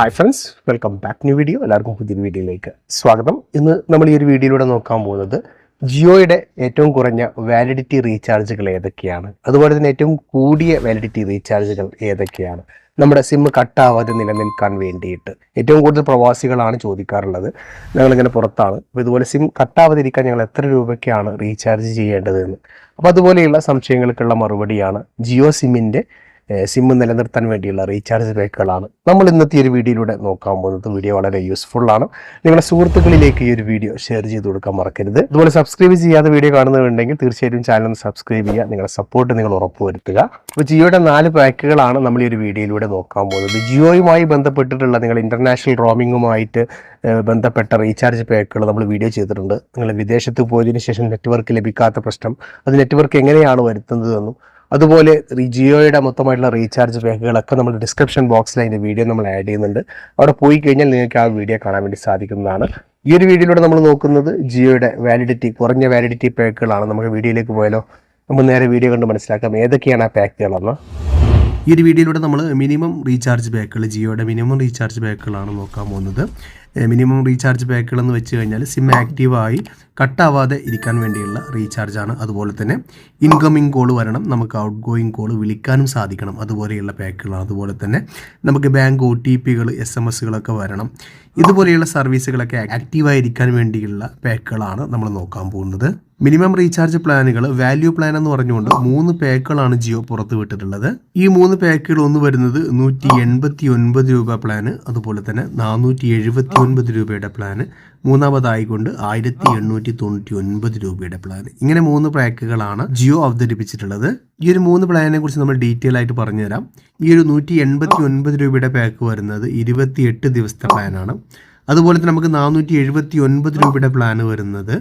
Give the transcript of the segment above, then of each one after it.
Hi friends welcome back new video എല്ലാവർക്കും പുതിയൊരു വീഡിയോയിലേക്ക് സ്വാഗതം. ഇന്ന് നമ്മൾ ഈ ഒരു വീഡിയോയിലൂടെ നോക്കാൻ പോകുന്നത് ജിയോയുടെ ഏറ്റവും കുറഞ്ഞ വാലിഡിറ്റി റീചാർജുകൾ ഏതൊക്കെയാണ്? അതുപോലെ തന്നെ ഏറ്റവും കൂടിയ വാലിഡിറ്റി റീചാർജുകൾ ഏതൊക്കെയാണ്? നമ്മുടെ സിം കട്ടാവാതെ നിലനിൽക്കാൻ വേണ്ടിയിട്ട് ഏറ്റവും കൂടുതൽ പ്രവാസികളാണ് ചോദിക്കാറുള്ളത്. ഞങ്ങളിങ്ങനെ പുറത്താണ്. അപ്പോൾ ഇതുപോലെ സിം കട്ടാവാതിരിക്കാൻ ഞങ്ങൾ എത്ര രൂപയ്ക്കാണ് റീചാർജ് ചെയ്യേണ്ടതെന്ന്. അപ്പോൾ അതുപോലെയുള്ള സംശയങ്ങൾക്കുള്ള മറുപടിയാണ് ജിയോ സിമ്മിന്റെ സിം നിലനിർത്താൻ വേണ്ടിയുള്ള റീചാർജ് പാക്കുകളാണ് നമ്മൾ ഇന്നത്തെ ഒരു വീഡിയോയിലൂടെ നോക്കാൻ പോകുന്നത് വീഡിയോ വളരെ യൂസ്ഫുൾ ആണ്. നിങ്ങളുടെ സുഹൃത്തുക്കളിലേക്ക് ഈ ഒരു വീഡിയോ ഷെയർ ചെയ്ത് കൊടുക്കാൻ മറക്കരുത്. അതുപോലെ സബ്സ്ക്രൈബ് ചെയ്യാതെ വീഡിയോ കാണുന്നുണ്ടെങ്കിൽ തീർച്ചയായിട്ടും ചാനൽ ഒന്ന് സബ്സ്ക്രൈബ് ചെയ്യുക. നിങ്ങളുടെ സപ്പോർട്ട് നിങ്ങൾ ഉറപ്പുവരുത്തുക. അപ്പോൾ ജിയോയുടെ നാല് പാക്കുകളാണ് നമ്മൾ ഈ ഒരു വീഡിയോയിലൂടെ നോക്കാൻ പോകുന്നത്. ജിയോയുമായി ബന്ധപ്പെട്ടിട്ടുള്ള നിങ്ങൾ ഇന്റർനാഷണൽ റോമിങ്ങുമായിട്ട് ബന്ധപ്പെട്ട റീചാർജ് പാക്കുകൾ നമ്മൾ വീഡിയോ ചെയ്തിട്ടുണ്ട്. നിങ്ങൾ വിദേശത്ത് പോയതിനു ശേഷം നെറ്റ്വർക്ക് ലഭിക്കാത്ത പ്രശ്നം. അത് നെറ്റ്വർക്ക് എങ്ങനെയാണ് വരുത്തുന്നതെന്നും അതുപോലെ ജിയോയുടെ മൊത്തമായിട്ടുള്ള റീചാർജ് പാക്കുകളൊക്കെ നമ്മൾ ഡിസ്ക്രിപ്ഷൻ ബോക്സിൽ അതിന്റെ വീഡിയോ നമ്മൾ ആഡ് ചെയ്യുന്നുണ്ട്. അവിടെ പോയി കഴിഞ്ഞാൽ നിങ്ങൾക്ക് ആ വീഡിയോ കാണാൻ വേണ്ടി സാധിക്കുന്നതാണ്. ഈ ഒരു വീഡിയോയിലൂടെ നമ്മൾ നോക്കുന്നത് ജിയോയുടെ വാലിഡിറ്റി കുറഞ്ഞ വാലിഡിറ്റി പാക്കുകളാണ് നമുക്ക് വീഡിയോയിലേക്ക് പോയാലോ? നമ്മൾ നേരെ വീഡിയോ കണ്ട് മനസ്സിലാക്കാം. ഏതൊക്കെയാണ് ആ പാക്കുകളെന്ന് ഈ ഒരു വീഡിയോയിലൂടെ നമ്മൾ മിനിമം റീചാർജ് പാക്കുകൾ ജിയോയുടെ മിനിമം റീചാർജ് പാക്കുകളാണ് നോക്കാൻ പോകുന്നത്. മിനിമം റീചാർജ് പാക്കുകൾ എന്ന് വെച്ച് കഴിഞ്ഞാൽ സിം ആക്റ്റീവായി കട്ടാവാതെ ഇരിക്കാൻ വേണ്ടിയുള്ള റീചാർജാണ്. അതുപോലെ തന്നെ ഇൻകമിങ് കോൾ വരണം. നമുക്ക് ഔട്ട് ഗോയിങ് കോൾ വിളിക്കാനും സാധിക്കണം. അതുപോലെയുള്ള പാക്കുകളാണ് അതുപോലെ തന്നെ നമുക്ക് ബാങ്ക് ഒ ടി പികൾ എസ് എം എസുകളൊക്കെ വരണം. ഇതുപോലെയുള്ള സർവീസുകളൊക്കെ ആക്റ്റീവായിരിക്കാൻ വേണ്ടിയുള്ള പാക്കുകളാണ് നമ്മൾ നോക്കാൻ പോകുന്നത്. മിനിമം റീചാർജ് പ്ലാനുകൾ വാല്യൂ പ്ലാൻ എന്ന് പറഞ്ഞുകൊണ്ട് മൂന്ന് പാക്കുകളാണ് ജിയോ പുറത്ത് വിട്ടിട്ടുള്ളത്. ഈ മൂന്ന് പാക്കുകൾ ഒന്ന് വരുന്നത് നൂറ്റി എൺപത്തി ഒൻപത് രൂപ പ്ലാന് അതുപോലെ തന്നെ നാനൂറ്റി എഴുപത്തി ഒൻപത് രൂപയുടെ പ്ലാന് മൂന്നാമതായിക്കൊണ്ട് ആയിരത്തി എണ്ണൂറ്റി തൊണ്ണൂറ്റി ഒൻപത് രൂപയുടെ പ്ലാൻ ഇങ്ങനെ മൂന്ന് പാക്കുകളാണ് ജിയോ അവതരിപ്പിച്ചിട്ടുള്ളത്. ഈ ഒരു മൂന്ന് പ്ലാനിനെ കുറിച്ച് നമ്മൾ ഡീറ്റെയിൽ ആയിട്ട് പറഞ്ഞുതരാം. ഈ ഒരു നൂറ്റി എൺപത്തി ഒൻപത് രൂപയുടെ പാക്ക് വരുന്നത് ഇരുപത്തിയെട്ട് ദിവസത്തെ പ്ലാനാണ് അതുപോലെ തന്നെ നമുക്ക് നാനൂറ്റി എഴുപത്തി ഒൻപത് രൂപയുടെ പ്ലാൻ വരുന്നത്.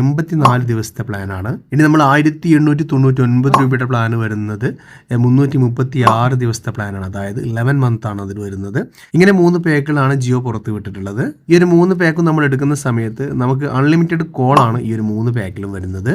എൺപത്തിനാല് ദിവസത്തെ പ്ലാനാണ് ഇനി നമ്മൾ ആയിരത്തി എണ്ണൂറ്റി തൊണ്ണൂറ്റി ഒൻപത് രൂപയുടെ പ്ലാൻ വരുന്നത് മുന്നൂറ്റി മുപ്പത്തി ആറ് ദിവസത്തെ പ്ലാനാണ് അതായത് ഇലവൻ മന്ത് ആണ് അതിൽ വരുന്നത്. ഇങ്ങനെ മൂന്ന് പാക്കുകളാണ് ജിയോ പുറത്ത് വിട്ടിട്ടുള്ളത്. ഈ ഒരു മൂന്ന് പാക്കും നമ്മൾ എടുക്കുന്ന സമയത്ത് നമുക്ക് അൺലിമിറ്റഡ് കോളാണ് ഈ ഒരു മൂന്ന് പാക്കിലും വരുന്നത്.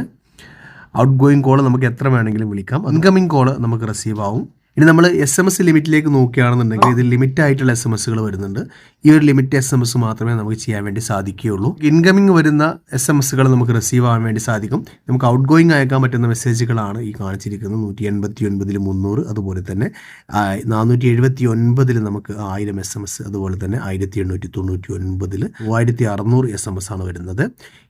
ഔട്ട് ഗോയിങ് കോൾ നമുക്ക് എത്ര വേണമെങ്കിലും വിളിക്കാം. ഇൻകമിംഗ് കോൾ നമുക്ക് റിസീവ് ആവും. ഇനി നമ്മൾ എസ് എം എസ് ലിമിറ്റിലേക്ക് നോക്കുകയാണെന്നുണ്ടെങ്കിൽ ഇത് ലിമിറ്റ് ആയിട്ടുള്ള എസ് എം എസുകൾ വരുന്നുണ്ട്. ഈ ഒരു ലിമിറ്റ് എസ് എം എസ് മാത്രമേ നമുക്ക് ചെയ്യാൻ വേണ്ടി സാധിക്കുകയുള്ളൂ. ഇൻകമിംഗ് വരുന്ന എസ് എം എസുകൾ നമുക്ക് റിസീവ് ആവാൻ വേണ്ടി സാധിക്കും. നമുക്ക് ഔട്ട് ഗോയിങ് അയക്കാൻ പറ്റുന്ന മെസ്സേജുകളാണ് ഈ കാണിച്ചിരിക്കുന്നത്. നൂറ്റി എൺപത്തി ഒൻപതിൽ മുന്നൂറ് അതുപോലെ തന്നെ നാനൂറ്റി എഴുപത്തി ഒൻപതിൽ നമുക്ക് ആയിരം എസ് എം എസ് അതുപോലെ തന്നെ ആയിരത്തി എണ്ണൂറ്റി തൊണ്ണൂറ്റി ഒൻപതിൽ മൂവായിരത്തി അറുന്നൂറ് എസ് എം എസ് ആണ് വരുന്നത്.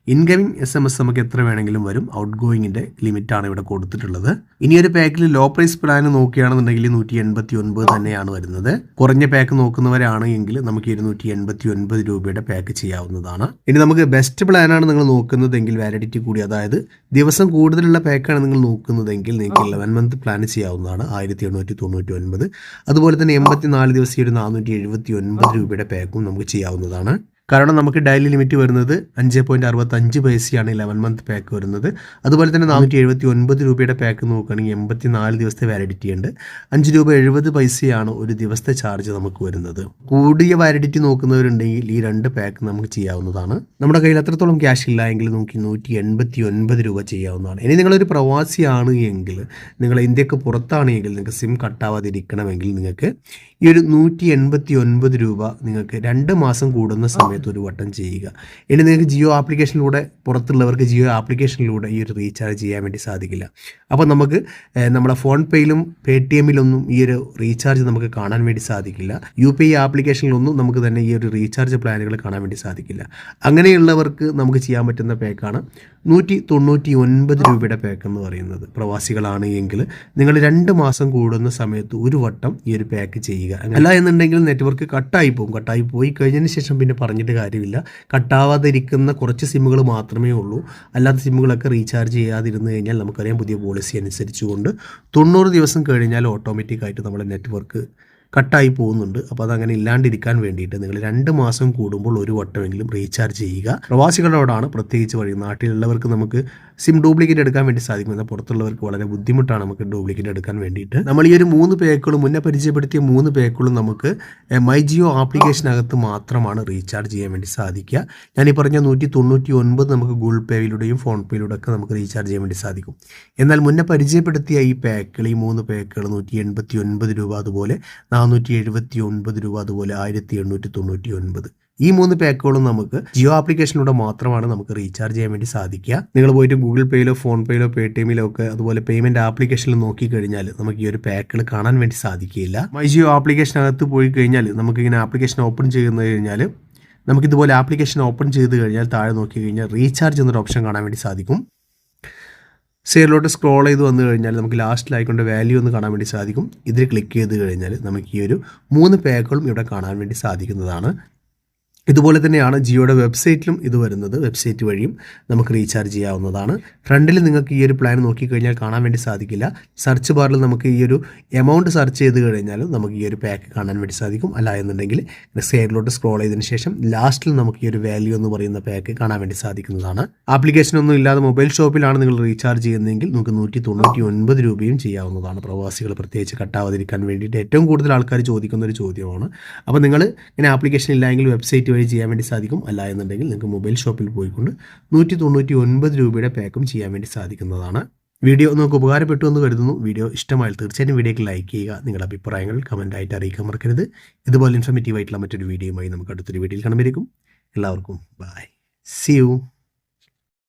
ഇൻകമിംഗ് എസ് എം എസ് നമുക്ക് എത്ര വേണമെങ്കിലും വരും? ഔട്ട് ഗോയിങ്ങിന്റെ ലിമിറ്റാണ് ഇവിടെ കൊടുത്തിട്ടുള്ളത്. ഇനി ഒരു പാക്കിൽ ലോ പ്രൈസ് പ്ലാൻ നോക്കുകയാണെന്നുണ്ടെങ്കിൽ നൂറ്റി എൺപത്തി ഒൻപത് തന്നെയാണ് വരുന്നത്. കുറഞ്ഞ പാക്ക് നോക്കുന്നവരാണെങ്കിൽ നമുക്ക് ഇരുന്നൂറ്റി എൺപത്തി ഒൻപത് രൂപയുടെ പാക്ക് ചെയ്യാവുന്നതാണ്. ഇനി നമുക്ക് ബെസ്റ്റ് പ്ലാനാണ് നിങ്ങൾ നോക്കുന്നതെങ്കിൽ വാലിഡിറ്റി കൂടി അതായത് ദിവസം കൂടുതലുള്ള പാക്കാണ് നിങ്ങൾ നോക്കുന്നതെങ്കിൽ നിങ്ങൾക്ക് ഇലവൻ മന്ത് പ്ലാൻ ചെയ്യാവുന്നതാണ് ആയിരത്തി എണ്ണൂറ്റി തൊണ്ണൂറ്റി ഒൻപത് അതുപോലെ തന്നെ എൺപത്തി നാല് ദിവസം ഒരു നാനൂറ്റി എഴുപത്തി ഒൻപത് രൂപയുടെ പാക്കും നമുക്ക് ചെയ്യാവുന്നതാണ്. കാരണം നമുക്ക് ഡെയിലി ലിമിറ്റ് വരുന്നത് അഞ്ച് പോയിന്റ് അറുപത്തി അഞ്ച് പൈസയാണ് ഇലവൻ മന്ത് പാക്ക് വരുന്നത്. അതുപോലെ തന്നെ നാനൂറ്റി എഴുപത്തി ഒൻപത് രൂപയുടെ പാക്ക് നോക്കുകയാണെങ്കിൽ എൺപത്തി നാല് ദിവസത്തെ വാലിഡിറ്റി ഉണ്ട്. അഞ്ച് രൂപ എഴുപത് പൈസയാണ് ഒരു ദിവസത്തെ ചാർജ് നമുക്ക് വരുന്നത്. കൂടിയ വാലിഡിറ്റി നോക്കുന്നവരുണ്ടെങ്കിൽ ഈ രണ്ട് പാക്ക് നമുക്ക് ചെയ്യാവുന്നതാണ്. നമ്മുടെ കയ്യിൽ അത്രത്തോളം ക്യാഷ് ഇല്ല എങ്കിൽ നമുക്ക് നൂറ്റി എൺപത്തി ഒൻപത് രൂപ ചെയ്യാവുന്നതാണ്. ഇനി നിങ്ങളൊരു പ്രവാസിയാണ് എങ്കിൽ നിങ്ങൾ ഇന്ത്യയ്ക്ക് പുറത്താണ് എങ്കിൽ നിങ്ങൾക്ക് സിം കട്ടാവാതിരിക്കണമെങ്കിൽ നിങ്ങൾക്ക് ഈ ഒരു നൂറ്റി എൺപത്തി ഒൻപത് രൂപ നിങ്ങൾക്ക് രണ്ട് മാസം കൂടുന്ന സമയത്ത് ഒരു വട്ടം ചെയ്യുക. ഇനി നിങ്ങൾക്ക് ജിയോ ആപ്ലിക്കേഷനിലൂടെ പുറത്തുള്ളവർക്ക് ജിയോ ആപ്ലിക്കേഷനിലൂടെ ഈ ഒരു റീചാർജ് ചെയ്യാൻ വേണ്ടി സാധിക്കില്ല. അപ്പോൾ നമുക്ക് നമ്മുടെ ഫോൺ പേയിലും പേ ടി എമ്മിലൊന്നും ഈ ഒരു റീചാർജ് നമുക്ക് കാണാൻ വേണ്ടി സാധിക്കില്ല. യു പി ഐ ആപ്ലിക്കേഷനിലൊന്നും നമുക്ക് തന്നെ ഈ ഒരു റീചാർജ് പ്ലാനുകൾ കാണാൻ വേണ്ടി സാധിക്കില്ല. അങ്ങനെയുള്ളവർക്ക് നമുക്ക് ചെയ്യാൻ പറ്റുന്ന പാക്കാണ് നൂറ്റി തൊണ്ണൂറ്റി ഒൻപത് രൂപയുടെ പാക്ക് എന്ന് പറയുന്നത്. പ്രവാസികളാണ് എങ്കിൽ നിങ്ങൾ രണ്ട് മാസം കൂടുന്ന സമയത്ത് ഒരു വട്ടം ഈ ഒരു പാക്ക് ചെയ്യുക. അല്ല എന്നുണ്ടെങ്കിൽ നെറ്റ്വർക്ക് കട്ടായി പോകും. കട്ടായി പോയി കഴിഞ്ഞതിന് ശേഷം പിന്നെ പറഞ്ഞിട്ട് കാര്യമില്ല. കട്ടാവാതിരിക്കുന്ന കുറച്ച് സിമ്മുകൾ മാത്രമേ ഉള്ളൂ. അല്ലാത്ത സിമ്മുകളൊക്കെ റീചാർജ് ചെയ്യാതിരുന്ന് കഴിഞ്ഞാൽ നമുക്കറിയാം പുതിയ പോളിസി അനുസരിച്ചുകൊണ്ട് തൊണ്ണൂറ് ദിവസം കഴിഞ്ഞാൽ ഓട്ടോമാറ്റിക്കായിട്ട് നമ്മുടെ നെറ്റ്വർക്ക് കട്ടായി പോകുന്നുണ്ട്. അപ്പോൾ അതങ്ങനെ ഇല്ലാണ്ടിരിക്കാൻ വേണ്ടിയിട്ട് നിങ്ങൾ രണ്ട് മാസം കൂടുമ്പോൾ ഒരു വട്ടമെങ്കിലും റീചാർജ് ചെയ്യുക. പ്രവാസികളോടാണ് പ്രത്യേകിച്ച് വഴി. നാട്ടിലുള്ളവർക്ക് നമുക്ക് സിം ഡ്യൂപ്ലിക്കേറ്റ് എടുക്കാൻ വേണ്ടി സാധിക്കും. എന്നാൽ പുറത്തുള്ളവർക്ക് വളരെ ബുദ്ധിമുട്ടാണ് നമുക്ക് ഡ്യൂപ്ലിക്കേറ്റ് എടുക്കാൻ വേണ്ടിയിട്ട്. നമ്മൾ ഈ ഒരു മൂന്ന് പേക്കുകളും മുന്നേ പരിചയപ്പെടുത്തിയ മൂന്ന് പേക്കുകളും നമുക്ക് മൈ ജിയോ ആപ്ലിക്കേഷനകത്ത് മാത്രമാണ് റീചാർജ് ചെയ്യാൻ വേണ്ടി സാധിക്കുക. ഞാൻ ഈ പറഞ്ഞ നൂറ്റി തൊണ്ണൂറ്റി ഒൻപത് നമുക്ക് ഗൂഗിൾ പേയിലൂടെയും ഫോൺ പേയിലൂടെ ഒക്കെ നമുക്ക് റീചാർജ് ചെയ്യാൻ വേണ്ടി സാധിക്കും. എന്നാൽ മുന്നേ പരിചയപ്പെടുത്തിയ ഈ പാക്കുകൾ ഈ മൂന്ന് പാക്കുകൾ നൂറ്റി എൺപത്തി ഒൻപത് രൂപ അതുപോലെ നാനൂറ്റി എഴുപത്തി ഒൻപത് രൂപ അതുപോലെ ആയിരത്തി എണ്ണൂറ്റി തൊണ്ണൂറ്റി ഒൻപത് ഈ മൂന്ന് പാക്കുകളും നമുക്ക് ജിയോ ആപ്ലിക്കേഷനിലൂടെ മാത്രമാണ് നമുക്ക് റീചാർജ് ചെയ്യാൻ വേണ്ടി സാധിക്കുക. നിങ്ങൾ പോയിട്ട് ഗൂഗിൾ പേയിലോ ഫോൺ പേയിലോ പേടിഎമ്മിലോ ഒക്കെ അതുപോലെ പേയ്മെന്റ് ആപ്ലിക്കേഷനിൽ നോക്കി കഴിഞ്ഞാൽ നമുക്ക് ഈ ഒരു പാക്കുകൾ കാണാൻ വേണ്ടി സാധിക്കില്ല മൈ ജിയോ ആപ്ലിക്കേഷനകത്ത് പോയി കഴിഞ്ഞാൽ നമുക്ക് ഇങ്ങനെ ആപ്ലിക്കേഷൻ ഓപ്പൺ ചെയ്യുന്ന കഴിഞ്ഞാൽ നമുക്കിതുപോലെ ആപ്ലിക്കേഷൻ ഓപ്പൺ ചെയ്ത് കഴിഞ്ഞാൽ താഴെ നോക്കി കഴിഞ്ഞാൽ റീചാർജ് എന്നൊരു ഓപ്ഷൻ കാണാൻ വേണ്ടി സാധിക്കും. സൈഡിലോട്ട് സ്ക്രോൾ ചെയ്ത് വന്നു കഴിഞ്ഞാൽ നമുക്ക് ലാസ്റ്റിലായിക്കൊണ്ട് വാല്യൂ ഒന്ന് കാണാൻ വേണ്ടി സാധിക്കും. ഇതിൽ ക്ലിക്ക് ചെയ്ത് കഴിഞ്ഞാൽ നമുക്ക് ഈ ഒരു മൂന്ന് പാക്കുകളും ഇവിടെ കാണാൻ വേണ്ടി സാധിക്കുന്നതാണ്. ഇതുപോലെ തന്നെയാണ് ജിയോയുടെ വെബ്സൈറ്റിലും ഇത് വരുന്നത്. വെബ്സൈറ്റ് വഴിയും നമുക്ക് റീചാർജ് ചെയ്യാവുന്നതാണ്. ഫ്രണ്ടിൽ നിങ്ങൾക്ക് ഈ ഒരു പ്ലാൻ നോക്കിക്കഴിഞ്ഞാൽ കാണാൻ വേണ്ടി സാധിക്കില്ല. സെർച്ച് ബാറിൽ നമുക്ക് ഈ ഒരു എമൗണ്ട് സെർച്ച് ചെയ്ത് കഴിഞ്ഞാലും നമുക്ക് ഈ ഒരു പാക്ക് കാണാൻ വേണ്ടി സാധിക്കും. അല്ല എന്നുണ്ടെങ്കിൽ സൈഡിലോട്ട് സ്ക്രോൾ ചെയ്തതിന് ശേഷം ലാസ്റ്റിൽ നമുക്ക് ഈ ഒരു വാല്യൂ എന്ന് പറയുന്ന പാക്ക് കാണാൻ വേണ്ടി സാധിക്കുന്നതാണ്. ആപ്ലിക്കേഷൻ ഒന്നും ഇല്ലാതെ മൊബൈൽ ഷോപ്പിലാണ് നിങ്ങൾ റീചാർജ് ചെയ്യുന്നതെങ്കിൽ നമുക്ക് നൂറ്റി തൊണ്ണൂറ്റി ഒൻപത് രൂപയും ചെയ്യാവുന്നതാണ്. പ്രവാസികൾ പ്രത്യേകിച്ച് കട്ടാവാതിരിക്കാൻ വേണ്ടിയിട്ട് ഏറ്റവും കൂടുതൽ ആൾക്കാർ ചോദിക്കുന്ന ഒരു ചോദ്യമാണ്. അപ്പോൾ നിങ്ങൾ ഇങ്ങനെ ആപ്ലിക്കേഷൻ ഇല്ലെങ്കിൽ വെബ്സൈറ്റ് വഴി ചെയ്യാൻ വേണ്ടി സാധിക്കും അല്ല എന്നുണ്ടെങ്കിൽ നിങ്ങൾക്ക് മൊബൈൽ ഷോപ്പിൽ പോയിക്കൊണ്ട് നൂറ്റി തൊണ്ണൂറ്റി ഒൻപത് രൂപയുടെ പാക്കും ചെയ്യാൻ വേണ്ടി സാധിക്കുന്നതാണ്. വീഡിയോ നിങ്ങൾക്ക് ഉപകാരപ്പെട്ടു എന്ന് കരുതുന്നു. വീഡിയോ ഇഷ്ടമായാൽ തീർച്ചയായും വീഡിയോക്ക് ലൈക്ക് ചെയ്യുക. നിങ്ങളുടെ അഭിപ്രായങ്ങൾ കമന്റ് ആയിട്ട് അറിയിക്കാൻ മറക്കരുത്. ഇതുപോലെ ഇൻഫർമേറ്റീവ് ആയിട്ടുള്ള മറ്റൊരു വീഡിയോയുമായി നമുക്ക് അടുത്തൊരു വീഡിയോയിൽ കാണുമ്പോഴേക്കും എല്ലാവർക്കും ബൈ സി യു